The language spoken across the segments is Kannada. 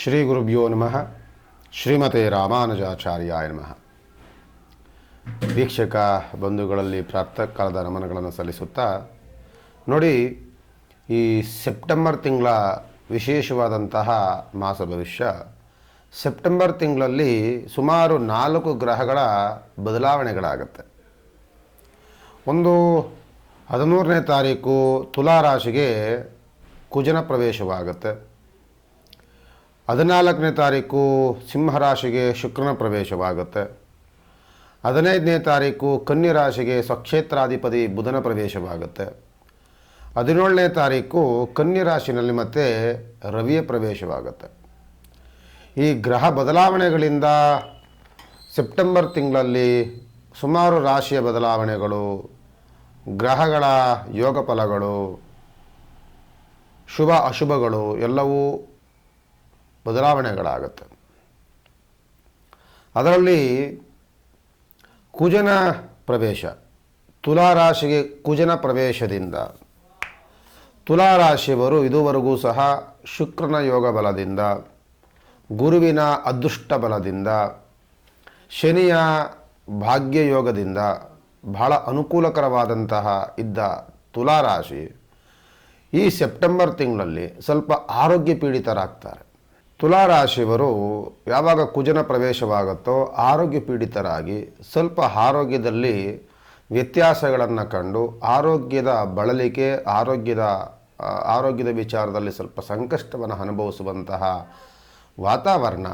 ಶ್ರೀ ಗುರುಭ್ಯೋ ನಮಃ. ಶ್ರೀಮತೆ ರಾಮಾನುಜಾಚಾರ್ಯಾಯ ನಮಃ. ವೀಕ್ಷಕ ಬಂಧುಗಳಲ್ಲಿ ಪ್ರಾತಃ ಕಾಲದ ನಮನಗಳನ್ನು ಸಲ್ಲಿಸುತ್ತಾ, ನೋಡಿ, ಈ ಸೆಪ್ಟೆಂಬರ್ ತಿಂಗಳ ವಿಶೇಷವಾದಂತಹ ಮಾಸ ಭವಿಷ್ಯ. ಸೆಪ್ಟೆಂಬರ್ ತಿಂಗಳಲ್ಲಿ ಸುಮಾರು ನಾಲ್ಕು ಗ್ರಹಗಳ ಬದಲಾವಣೆಗಳಾಗುತ್ತೆ. ಒಂದು ಹದಿಮೂರನೇ ತಾರೀಕು ತುಲಾ ರಾಶಿಗೆ ಕುಜನ ಪ್ರವೇಶವಾಗುತ್ತೆ. ಹದಿನಾಲ್ಕನೇ ತಾರೀಕು ಸಿಂಹರಾಶಿಗೆ ಶುಕ್ರನ ಪ್ರವೇಶವಾಗುತ್ತೆ. ಹದಿನೈದನೇ ತಾರೀಕು ಕನ್ಯಾ ರಾಶಿಗೆ ಸ್ವಕ್ಷೇತ್ರಾಧಿಪತಿ ಬುಧನ ಪ್ರವೇಶವಾಗುತ್ತೆ. ಹದಿನೇಳನೇ ತಾರೀಕು ಕನ್ಯಾ ರಾಶಿನಲ್ಲಿ ಮತ್ತೆ ರವಿಯ ಪ್ರವೇಶವಾಗುತ್ತೆ. ಈ ಗ್ರಹ ಬದಲಾವಣೆಗಳಿಂದ ಸೆಪ್ಟೆಂಬರ್ ತಿಂಗಳಲ್ಲಿ ಸುಮಾರು ರಾಶಿಯ ಬದಲಾವಣೆಗಳು, ಗ್ರಹಗಳ ಯೋಗ ಫಲಗಳು ಶುಭ ಅಶುಭಗಳು ಎಲ್ಲವೂ ಬದಲಾವಣೆಗಳಾಗುತ್ತೆ. ಅದರಲ್ಲಿ ಕುಜನ ಪ್ರವೇಶ, ತುಲಾರಾಶಿಗೆ ಕುಜನ ಪ್ರವೇಶದಿಂದ, ತುಲಾರಾಶಿಯವರು ಇದುವರೆಗೂ ಸಹ ಶುಕ್ರನ ಯೋಗ ಬಲದಿಂದ, ಗುರುವಿನ ಅದೃಷ್ಟ ಬಲದಿಂದ, ಶನಿಯ ಭಾಗ್ಯ ಯೋಗದಿಂದ ಬಹಳ ಅನುಕೂಲಕರವಾದಂತಹ ಇದ್ದ ತುಲಾರಾಶಿ ಈ ಸೆಪ್ಟೆಂಬರ್ ತಿಂಗಳಲ್ಲಿ ಸ್ವಲ್ಪ ಆರೋಗ್ಯ ಪೀಡಿತರಾಗ್ತಾರೆ ತುಲಾರಾಶಿಯವರು ಯಾವಾಗ ಕುಜನ ಪ್ರವೇಶವಾಗುತ್ತೋ ಆರೋಗ್ಯ ಪೀಡಿತರಾಗಿ ಸ್ವಲ್ಪ ಆರೋಗ್ಯದಲ್ಲಿ ವ್ಯತ್ಯಾಸಗಳನ್ನು ಕಂಡು ಆರೋಗ್ಯದ ಬಳಲಿಕೆ, ಆರೋಗ್ಯದ ಆರೋಗ್ಯದ ವಿಚಾರದಲ್ಲಿ ಸ್ವಲ್ಪ ಸಂಕಷ್ಟವನ್ನು ಅನುಭವಿಸುವಂತಹ ವಾತಾವರಣ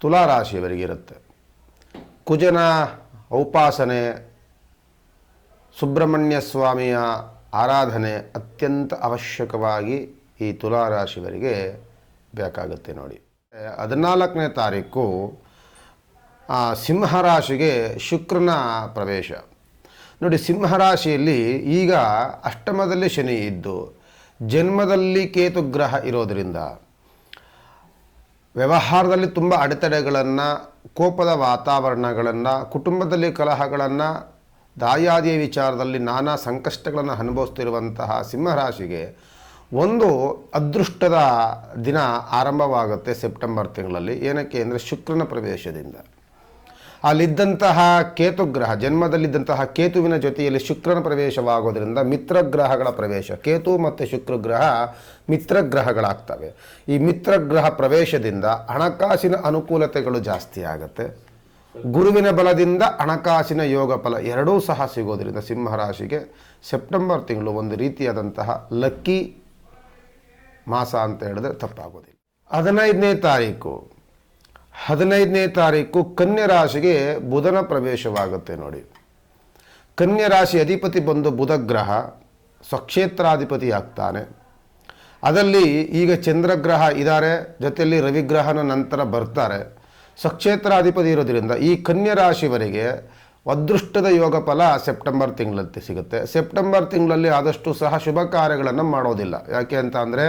ತುಲಾರಾಶಿಯವರಿಗಿರುತ್ತೆ. ಕುಜನ ಔಪಾಸನೆ ಸುಬ್ರಹ್ಮಣ್ಯ ಸ್ವಾಮಿಯ ಆರಾಧನೆ ಅತ್ಯಂತ ಅವಶ್ಯಕವಾಗಿ ಈ ತುಲಾರಾಶಿಯವರಿಗೆ ಬೇಕಾಗುತ್ತೆ ನೋಡಿ. ಹದಿನಾಲ್ಕನೇ ತಾರೀಕು ಸಿಂಹರಾಶಿಗೆ ಶುಕ್ರನ ಪ್ರವೇಶ. ನೋಡಿ, ಸಿಂಹರಾಶಿಯಲ್ಲಿ ಈಗ ಅಷ್ಟಮದಲ್ಲಿ ಶನಿ ಇದ್ದು, ಜನ್ಮದಲ್ಲಿ ಕೇತು ಗ್ರಹ ಇರೋದರಿಂದ ವ್ಯವಹಾರದಲ್ಲಿ ತುಂಬ ಅಡೆತಡೆಗಳನ್ನು, ಕೋಪದ ವಾತಾವರಣಗಳನ್ನು, ಕುಟುಂಬದಲ್ಲಿ ಕಲಹಗಳನ್ನು, ದಾಯಾದಿಯ ವಿಚಾರದಲ್ಲಿ ನಾನಾ ಸಂಕಷ್ಟಗಳನ್ನು ಅನುಭವಿಸ್ತಿರುವಂತಹ ಸಿಂಹರಾಶಿಗೆ ಒಂದು ಅದೃಷ್ಟದ ದಿನ ಆರಂಭವಾಗುತ್ತೆ ಸೆಪ್ಟೆಂಬರ್ ತಿಂಗಳಲ್ಲಿ. ಏನಕ್ಕೆ ಅಂದರೆ ಶುಕ್ರನ ಪ್ರವೇಶದಿಂದ. ಅಲ್ಲಿದ್ದಂತಹ ಕೇತುಗ್ರಹ, ಜನ್ಮದಲ್ಲಿದ್ದಂತಹ ಕೇತುವಿನ ಜೊತೆಯಲ್ಲಿ ಶುಕ್ರನ ಪ್ರವೇಶವಾಗೋದ್ರಿಂದ ಮಿತ್ರಗ್ರಹಗಳ ಪ್ರವೇಶ. ಕೇತು ಮತ್ತು ಶುಕ್ರಗ್ರಹ ಮಿತ್ರಗ್ರಹಗಳಾಗ್ತವೆ. ಈ ಮಿತ್ರಗ್ರಹ ಪ್ರವೇಶದಿಂದ ಹಣಕಾಸಿನ ಅನುಕೂಲತೆಗಳು ಜಾಸ್ತಿ ಆಗುತ್ತೆ. ಗುರುವಿನ ಬಲದಿಂದ ಹಣಕಾಸಿನ ಯೋಗ ಫಲ ಎರಡೂ ಸಹ ಸಿಗೋದರಿಂದ ಸಿಂಹರಾಶಿಗೆ ಸೆಪ್ಟೆಂಬರ್ ತಿಂಗಳು ಒಂದು ರೀತಿಯಾದಂತಹ ಲಕ್ಕಿ ಮಾಸ ಅಂತ ಹೇಳಿದ್ರೆ ತಪ್ಪಾಗೋದಿಲ್ಲ. ಹದಿನೈದನೇ ತಾರೀಕು ಹದಿನೈದನೇ ತಾರೀಕು ಕನ್ಯಾ ರಾಶಿಗೆ ಬುಧನ ಪ್ರವೇಶವಾಗುತ್ತೆ ನೋಡಿ. ಕನ್ಯಾ ರಾಶಿ ಅಧಿಪತಿ ಬಂದು ಬುಧ ಗ್ರಹ, ಸ್ವಕ್ಷೇತ್ರಾಧಿಪತಿ ಆಗ್ತಾನೆ. ಅದರಲ್ಲಿ ಈಗ ಚಂದ್ರಗ್ರಹ ಇದ್ದಾರೆ ಜೊತೆಯಲ್ಲಿ ರವಿಗ್ರಹನ ನಂತರ ಬರ್ತಾರೆ. ಸ್ವಕ್ಷೇತ್ರಾಧಿಪತಿ ಇರೋದ್ರಿಂದ ಈ ಕನ್ಯಾ ರಾಶಿವರಿಗೆ ಅದೃಷ್ಟದ ಯೋಗ ಫಲ ಸೆಪ್ಟೆಂಬರ್ ತಿಂಗಳಲ್ಲಿ ಸಿಗುತ್ತೆ. ಸೆಪ್ಟೆಂಬರ್ ತಿಂಗಳಲ್ಲಿ ಆದಷ್ಟು ಸಹ ಶುಭ ಕಾರ್ಯಗಳನ್ನು ಮಾಡೋದಿಲ್ಲ. ಯಾಕೆ ಅಂತ ಅಂದರೆ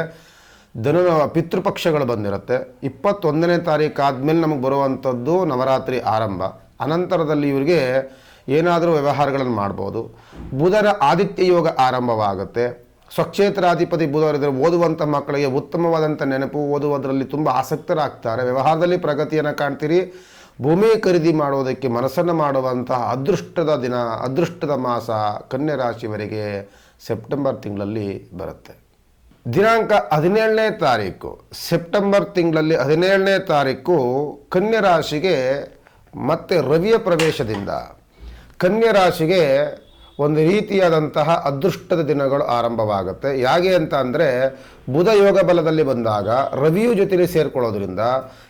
ಧನು ಪಿತೃಪಕ್ಷಗಳು ಬಂದಿರುತ್ತೆ. ಇಪ್ಪತ್ತೊಂದನೇ ತಾರೀಕು ಆದಮೇಲೆ ನಮಗೆ ಬರುವಂಥದ್ದು ನವರಾತ್ರಿ ಆರಂಭ. ಅನಂತರದಲ್ಲಿ ಇವರಿಗೆ ಏನಾದರೂ ವ್ಯವಹಾರಗಳನ್ನು ಮಾಡ್ಬೋದು. ಬುಧರ ಆದಿತ್ಯ ಯೋಗ ಆರಂಭವಾಗುತ್ತೆ. ಸ್ವಕ್ಷೇತ್ರಾಧಿಪತಿ ಬುಧವರಿದ್ದರೆ ಓದುವಂಥ ಮಕ್ಕಳಿಗೆ ಉತ್ತಮವಾದಂಥ ನೆನಪು ಓದುವುದರಲ್ಲಿ ತುಂಬ ಆಸಕ್ತರಾಗ್ತಾರೆ. ವ್ಯವಹಾರದಲ್ಲಿ ಪ್ರಗತಿಯನ್ನು ಕಾಣ್ತೀರಿ. ಭೂಮಿ ಖರೀದಿ ಮಾಡೋದಕ್ಕೆ ಮನಸ್ಸನ್ನು ಮಾಡುವಂತಹ ಅದೃಷ್ಟದ ದಿನ, ಅದೃಷ್ಟದ ಮಾಸ ಕನ್ಯಾ ರಾಶಿಯವರಿಗೆ ಸೆಪ್ಟೆಂಬರ್ ತಿಂಗಳಲ್ಲಿ ಬರುತ್ತೆ. ದಿನಾಂಕ ಹದಿನೇಳನೇ ತಾರೀಕು. ಸೆಪ್ಟೆಂಬರ್ ತಿಂಗಳಲ್ಲಿ ಹದಿನೇಳನೇ ತಾರೀಕು ಕನ್ಯಾ ರಾಶಿಗೆ ಮತ್ತೆ ರವಿಯ ಪ್ರವೇಶದಿಂದ. ಕನ್ಯಾ ರಾಶಿಗೆ ಒಂದು ರೀತಿಯಾದಂತಹ ಅದೃಷ್ಟದ ದಿನಗಳು ಆರಂಭವಾಗುತ್ತೆ. ಹೇಗೆ ಅಂತ ಅಂದರೆ, ಬುಧ ಯೋಗ ಬಲದಲ್ಲಿ ಬಂದಾಗ ರವಿಯು ಜೊತೆಲಿ ಸೇರ್ಕೊಳ್ಳೋದ್ರಿಂದ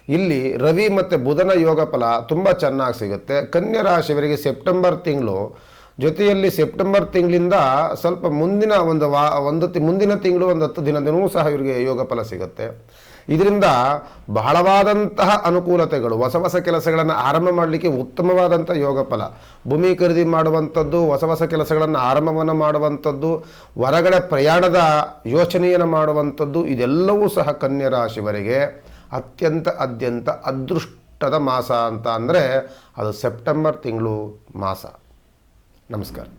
ಇಲ್ಲಿ ರವಿ ಮತ್ತು ಬುಧನ ಯೋಗ ಫಲ ತುಂಬ ಚೆನ್ನಾಗಿ ಸಿಗುತ್ತೆ. ಕನ್ಯಾ ರಾಶಿಯವರಿಗೆ ಸೆಪ್ಟೆಂಬರ್ ತಿಂಗಳು ಜೊತೆಯಲ್ಲಿ ಸೆಪ್ಟೆಂಬರ್ ತಿಂಗಳಿಂದ ಸ್ವಲ್ಪ ಮುಂದಿನ ಒಂದು ವಾ, ಒಂದು ಮುಂದಿನ ತಿಂಗಳು ಒಂದು ಹತ್ತು ದಿನದೂ ಸಹ ಇವರಿಗೆ ಯೋಗ ಫಲ ಸಿಗುತ್ತೆ. ಇದರಿಂದ ಬಹಳವಾದಂತಹ ಅನುಕೂಲತೆಗಳು, ಹೊಸ ಹೊಸ ಕೆಲಸಗಳನ್ನು ಆರಂಭ ಮಾಡಲಿಕ್ಕೆ ಉತ್ತಮವಾದಂಥ ಯೋಗ ಫಲ. ಭೂಮಿ ಖರೀದಿ ಮಾಡುವಂಥದ್ದು, ಹೊಸ ಹೊಸ ಕೆಲಸಗಳನ್ನು ಆರಂಭವನ್ನು ಮಾಡುವಂಥದ್ದು, ಹೊರಗಡೆ ಪ್ರಯಾಣದ ಯೋಚನೆಯನ್ನು ಮಾಡುವಂಥದ್ದು, ಇದೆಲ್ಲವೂ ಸಹ ಕನ್ಯಾ ರಾಶಿವರೆಗೆ ಅತ್ಯಂತ ಅತ್ಯಂತ ಅದೃಷ್ಟದ ಮಾಸ ಅಂತ ಅಂದರೆ ಅದು ಸೆಪ್ಟೆಂಬರ್ ತಿಂಗಳು ಮಾಸ. നമസ്കാരം.